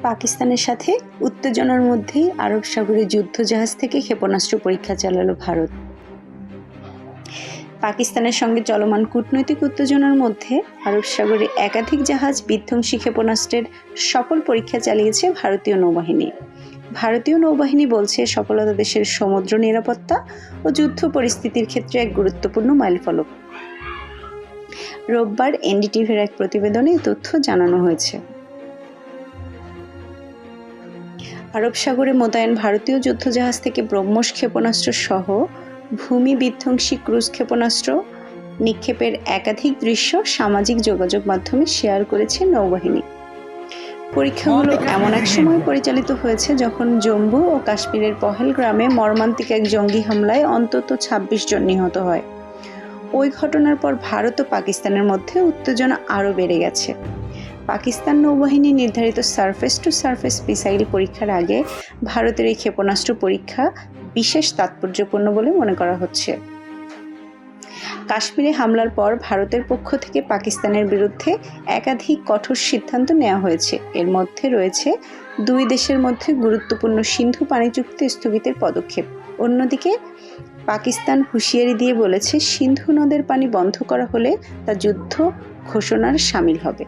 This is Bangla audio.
পাকিস্তানের সাথে উত্তেজনার মধ্যেই আরব সাগরে যুদ্ধজাহাজ থেকে ক্ষেপণাস্ত্র পরীক্ষা চালালো ভারত। পাকিস্তানের সঙ্গে চলমান কূটনৈতিক উত্তেজনার মধ্যে আরব সাগরে একাধিক জাহাজ বিধ্বংসী ক্ষেপণাস্ত্রের সফল পরীক্ষা চালিয়েছে ভারতীয় নৌবাহিনী। ভারতীয় নৌবাহিনী বলছে, সফলতা দেশের সমুদ্র নিরাপত্তা ও যুদ্ধ পরিস্থিতির ক্ষেত্রে এক গুরুত্বপূর্ণ মাইলফলক। রোববার এনডিটিভির এক প্রতিবেদনে তথ্য জানানো হয়েছে। আরব সাগরে মোতায়েন ভারতীয় যুদ্ধজাহাজ থেকে ব্রহ্মস ক্ষেপণাস্ত্র সহ ভূমি বিধ্বংসী ক্রুজ ক্ষেপণাস্ত্র নিক্ষেপের একাধিক দৃশ্য সামাজিক যোগাযোগ মাধ্যমে শেয়ার করেছে নৌবাহিনী। পরীক্ষাগুলো এমন এক সময় পরিচালিত হয়েছে যখন জম্মু ও কাশ্মীরের পহেল গ্রামে মর্মান্তিক এক জঙ্গি হামলায় অন্তত ছাব্বিশ জন নিহত হয়। ওই ঘটনার পর ভারত ও পাকিস্তানের মধ্যে উত্তেজনা আরও বেড়ে গেছে। পাকিস্তান নৌবাহিনী নির্ধারিত সারফেস টু সারফেস মিসাইল পরীক্ষার আগে ভারতের এই ক্ষেপণাস্ত্র পরীক্ষা বিশেষ তাৎপর্যপূর্ণ বলে মনে করা হচ্ছে। কাশ্মীরে হামলার পর ভারতের পক্ষ থেকে পাকিস্তানের বিরুদ্ধে একাধিক কঠোর সিদ্ধান্ত নেওয়া হয়েছে। এর মধ্যে রয়েছে দুই দেশের মধ্যে গুরুত্বপূর্ণ সিন্ধু পানি চুক্তি স্থগিতের পদক্ষেপ। অন্যদিকে পাকিস্তান হুঁশিয়ারি দিয়ে বলেছে, সিন্ধু নদের পানি বন্ধ করা হলে তা যুদ্ধ ঘোষণার সামিল হবে।